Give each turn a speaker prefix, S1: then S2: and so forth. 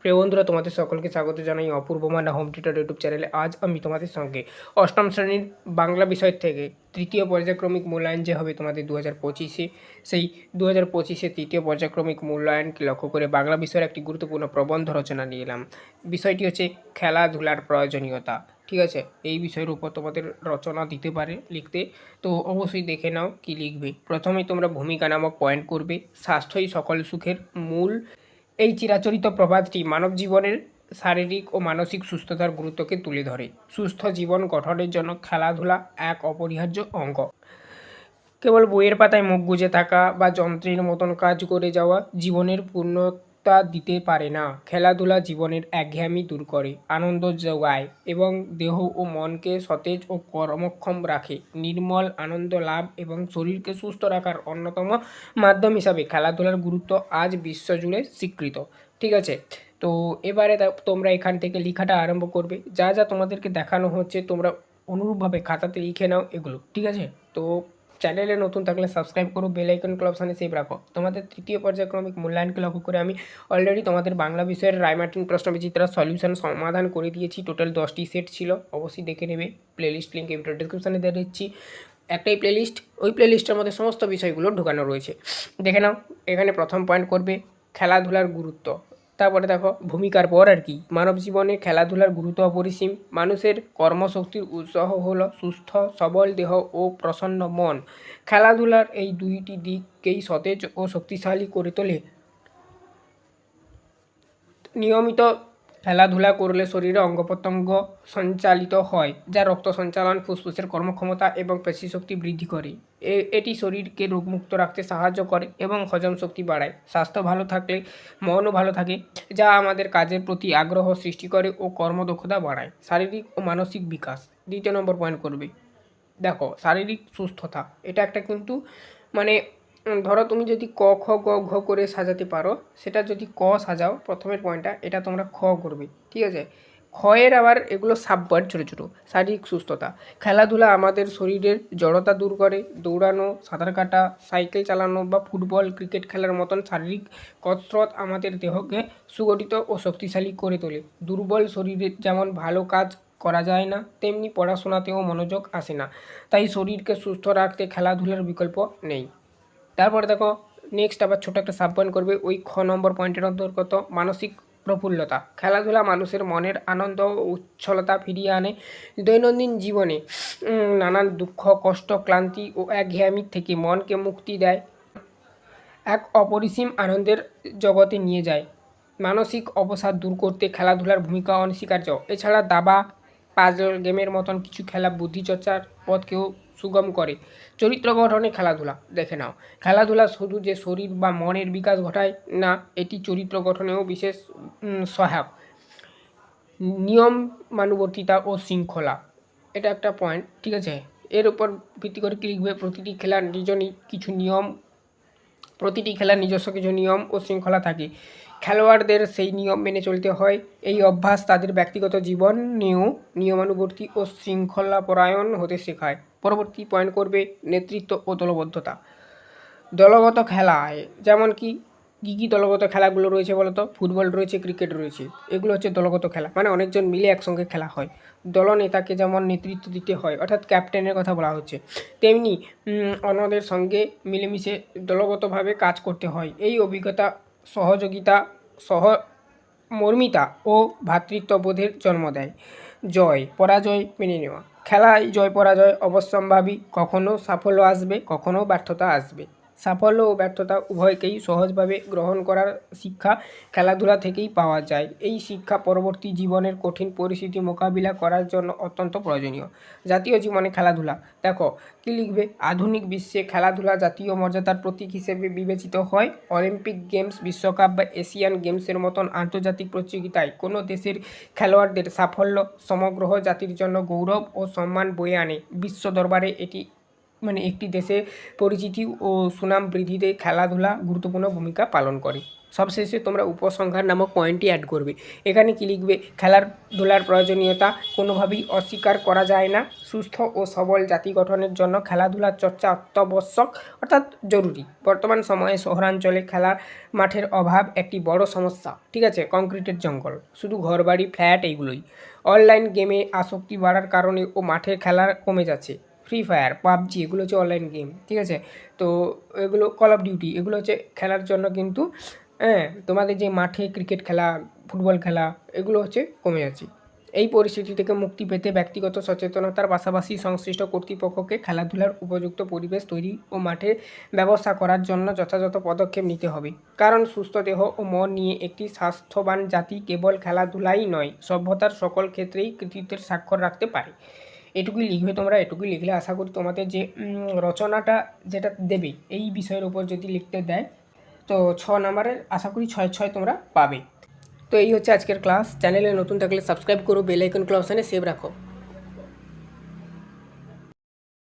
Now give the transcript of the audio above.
S1: প্রিয় বন্ধুরা, তোমাদের সকলকে স্বাগত জানাই Apurba Manna home tutor YouTube চ্যানেলে। আজ আমি তোমাদের সঙ্গে অষ্টম শ্রেণির বাংলা বিষয় থেকে তৃতীয় পর্যায়ক্রমিক মূল্যায়ন যে হবে তোমাদের দু হাজার পঁচিশে, সেই দু হাজার পঁচিশে তৃতীয় পর্যায়ক্রমিক মূল্যায়নকে লক্ষ্য করে বাংলা বিষয়ের একটি গুরুত্বপূর্ণ প্রবন্ধ রচনা নিয়ে এলাম। বিষয়টি হচ্ছে খেলাধুলার প্রয়োজনীয়তা। ঠিক আছে? এই বিষয়ের উপর তোমাদের রচনা দিতে পারে লিখতে। তো অবশ্যই দেখে নাও কি লিখবে। প্রথমেই তোমরা ভূমিকা নামক পয়েন্ট করবে। স্বাস্থ্যই সকল সুখের মূল এই চিরাচরিত প্রবাদটি মানব জীবনের শারীরিক ও মানসিক সুস্থতার গুরুত্বকে তুলে ধরে। সুস্থ জীবন গঠনের জন্য খেলাধুলা এক অপরিহার্য অঙ্গ। কেবল বইয়ের পাতায় মুখ গুজে থাকা বা যন্ত্রের মতন কাজ করে যাওয়া জীবনের পূর্ণতা দিতে পারে না। খেলাধুলা জীবনের একঘেয়ামি দূর করে, আনন্দ যোগায় এবং দেহ ও মনকে সতেজ ও কর্মক্ষম রাখে। নির্মল আনন্দ লাভ এবং শরীরকে সুস্থ রাখার অন্যতম মাধ্যম হিসাবে খেলাধুলার গুরুত্ব আজ বিশ্বজুড়ে স্বীকৃত। ঠিক আছে? তো এবারে তোমরা এখান থেকে লেখাটা আরম্ভ করবে। যা যা তোমাদেরকে দেখানো হচ্ছে, তোমরা অনুরূপভাবে খাতাতে লিখে নাও এগুলো। ঠিক আছে? তো চ্যানেলে নতুন থাকলে সাবস্ক্রাইব করো বেল আইকন অপশানে সেভ রাখো। তোমাদের তৃতীয় পর্যায়ক্রমিক মূল্যায়নকে লক্ষ্য করে আমি অলরেডি তোমাদের বাংলা বিষয়ের রায়মার্টিন প্রশ্ন বিচিত্রা সলিউশন সমাধান করে দিয়েছি। টোটাল দশটি সেট ছিল, অবশ্যই দেখে নেবে। প্লেলিস্ট লিঙ্ক ভিডিও ডিসক্রিপশানে দিয়ে দিচ্ছি। একটাই প্লেলিস্ট ওই প্লেলিস্টের মধ্যে সমস্ত বিষয়গুলো ঢোকানো রয়েছে। দেখে নাও, এখানে প্রথম পয়েন্ট করবে, খেলাধুলার গুরুত্ব। তারপরে দেখো, ভূমিকার পর আর কি। মানব জীবনে খেলাধুলার গুরুত্ব অপরিসীম। মানুষের কর্মশক্তির উৎসাহ হলো সুস্থ, সবল দেহ ও প্রসন্ন মন। খেলাধুলার এই দুইটি দিককেই সতেজ ও শক্তিশালী করে তোলে। নিয়মিত খেলাধুলা করলে শরীরে অঙ্গ প্রত্যঙ্গ সঞ্চালিত হয়, যা রক্ত সঞ্চালন, ফুসফুসের কর্মক্ষমতা এবং পেশিশক্তি বৃদ্ধি করে। এটি শরীরকে রোগমুক্ত রাখতে সাহায্য করে এবং হজম শক্তি বাড়ায়। স্বাস্থ্য ভালো থাকলে, মনও ভালো থাকে, যা আমাদের কাজের প্রতি আগ্রহ সৃষ্টি করে ও কর্মদক্ষতা বাড়ায়। শারীরিক ও মানসিক বিকাশ, দ্বিতীয় নম্বর পয়েন্ট করবে। দেখো, শারীরিক সুস্থতা, এটা একটা কিন্তু মানে ধরো তুমি যদি ক, খ, গ, ঘ করে সাজাতে পারো, সেটা যদি ক সাজাও, প্রথমের পয়েন্টটা এটা তোমরা খ করবে, ঠিক আছে? ক্ষয়ের আবার এগুলো সাবওয়ার্ড ছোটো ছোটো, শারীরিক সুস্থতা। খেলাধুলা আমাদের শরীরের জড়তা দূর করে, দৌড়ানো, সাঁতার কাটা সাইকেল চালানো বা ফুটবল ক্রিকেট খেলার মতন শারীরিক কসরত আমাদের দেহকে সুগঠিত ও শক্তিশালী করে তোলে। দুর্বল শরীরে যেমন ভালো কাজ করা যায় না, তেমনি পড়াশোনাতেও মনোযোগ আসে না। তাই শরীরকে সুস্থ রাখতে খেলাধুলার বিকল্প নেই। তারপরে দেখো নেক্সট আবার ছোট একটা সাব পয়েন্ট করবে, ওই খ নম্বর পয়েন্টের অন্তর্গত মানসিক প্রফুল্লতা। খেলাধুলা মানুষের মনের আনন্দ ও উচ্ছলতা ফিরিয়ে আনে দৈনন্দিন জীবনে। নানান দুঃখ, কষ্ট, ক্লান্তি ও একঘেয়ামি থেকে মনকে মুক্তি দেয়। এক অপরিসীম আনন্দের জগতে নিয়ে যায়। মানসিক অবসাদ দূর করতে খেলাধুলার ভূমিকা অনস্বীকার্য। এছাড়া দাবা পাজল গেমের মতন কিছু খেলা, বুদ্ধিচর্চার পথকেও সুগম করে। চরিত্র গঠনে খেলাধুলা, দেখে নাও। খেলাধুলা শুধু যে শরীর বা মনের বিকাশ ঘটায় না, এটি চরিত্র গঠনেও বিশেষ সহায়ক। নিয়ম মানুবর্তিতা ও শৃঙ্খলা, এটা একটা পয়েন্ট ঠিক আছে? এর উপর ভিত্তি করে কি লিখবে? প্রতিটি খেলার নিজনই কিছু নিয়ম প্রতিটি খেলার নিজস্ব কিছু নিয়ম ও শৃঙ্খলা থাকে। খেলোয়াড়দের সেই নিয়ম মেনে চলতে হয়। এই অভ্যাস তাদের ব্যক্তিগত জীবন নিয়েও নিয়মানুবর্তী ও শৃঙ্খলাপরায়ণ হতে শেখায়। পরবর্তী পয়েন্ট করবে নেতৃত্ব ও দলবদ্ধতা। দলগত খেলায় যেমন কি কী কী দলগত খেলাগুলো রয়েছে বলতো? ফুটবল রয়েছে, ক্রিকেট রয়েছে, এগুলো হচ্ছে দলগত খেলা। মানে অনেকজন মিলে একসঙ্গে খেলা হয়। দলনেতাকে যেমন নেতৃত্ব দিতে হয়, অর্থাৎ ক্যাপ্টেনের কথা বলা হচ্ছে, তেমনি অন্যদের সঙ্গে মিলেমিশে দলগতভাবে কাজ করতে হয়। এই অভিজ্ঞতা, সহযোগিতা, সহ, মর্মিতা ও ভ্রাতৃত্ববোধের জন্ম দেয়। জয়, পরাজয় মেনে নেওয়া। খেলায় জয় পরাজয় অবশ্যম্ভাবী কখনো সাফল্য আসবে, কখনো ব্যর্থতা আসবে। সাফল্য ও ব্যর্থতা উভয়কেই সহজভাবে গ্রহণ করার শিক্ষা খেলাধুলা থেকেই পাওয়া যায়। এই শিক্ষা পরবর্তী জীবনের কঠিন পরিস্থিতি মোকাবিলা করার জন্য অত্যন্ত প্রয়োজনীয়। জাতীয় জীবনে খেলাধুলা। দেখো, কী লিখবে? আধুনিক বিশ্বে খেলাধুলা জাতীয় মর্যাদার প্রতীক হিসেবে বিবেচিত হয়। অলিম্পিক গেমস, বিশ্বকাপ বা এশিয়ান গেমসের মতন আন্তর্জাতিক প্রতিযোগিতায় কোনো দেশের খেলোয়াড়দের সাফল্য, সমগ্র জাতির জন্য গৌরব ও সম্মান বয়ে আনে। বিশ্ব দরবারে এটি মানে একটি দেশে পরিচিতি ও সুনাম বৃদ্ধিতে খেলাধুলা গুরুত্বপূর্ণ ভূমিকা পালন করে। সবশেষে তোমরা উপসংহার নামক পয়েন্টটি অ্যাড করবে। এখানে কি লিখবে? খেলাধুলার প্রয়োজনীয়তা কোনোভাবেই অস্বীকার করা যায় না। সুস্থ ও সবল জাতি গঠনের জন্য খেলাধুলার চর্চা অত্যাবশ্যক অর্থাৎ জরুরি। বর্তমান সময়ে শহরাঞ্চলে খেলার মাঠের অভাব একটি বড় সমস্যা। ঠিক আছে? কংক্রিটের জঙ্গল, শুধু ঘরবাড়ি, ফ্ল্যাট এইগুলোই। অনলাইন গেমে আসক্তি বাড়ার কারণে ও মাঠের খেলা কমে যাচ্ছে। ফ্রি ফায়ার পাবজি, এগুলো হচ্ছে অনলাইন গেম ঠিক আছে? তো এগুলো কল অফ ডিউটি এগুলো হচ্ছে খেলার জন্য কিন্তু হ্যাঁ তোমাদের যে মাঠে ক্রিকেট খেলা ফুটবল খেলা, এগুলো হচ্ছে কমে যাচ্ছে। এই পরিস্থিতি থেকে মুক্তি পেতে ব্যক্তিগত সচেতনতার পাশাপাশি সংশ্লিষ্ট কর্তৃপক্ষকে খেলাধুলার উপযুক্ত পরিবেশ তৈরি ও মাঠে ব্যবস্থা করার জন্য যথাযথ পদক্ষেপ নিতে হবে। কারণ সুস্থ দেহ ও মন নিয়ে একটি স্বাস্থ্যবান জাতি কেবল খেলাধুলাই নয়, সভ্যতার সকল ক্ষেত্রেই কৃতিত্বের স্বাক্ষর রাখতে পারে। এটুকুই লিখবে তোমরা, এটুকুই লিখলে আশা করি তোমাদের যে রচনাটা যেটা দেবে, এই বিষয়ের উপর যদি লিখতে দেয়, তো ছ নাম্বারের আশা করি ছয় ছয় তোমরা পাবে। তো এই হচ্ছে আজকের ক্লাস। চ্যানেলে নতুন থাকলে সাবস্ক্রাইব করো, বেল আইকন ক্লাস অপশানে সেভ রাখো।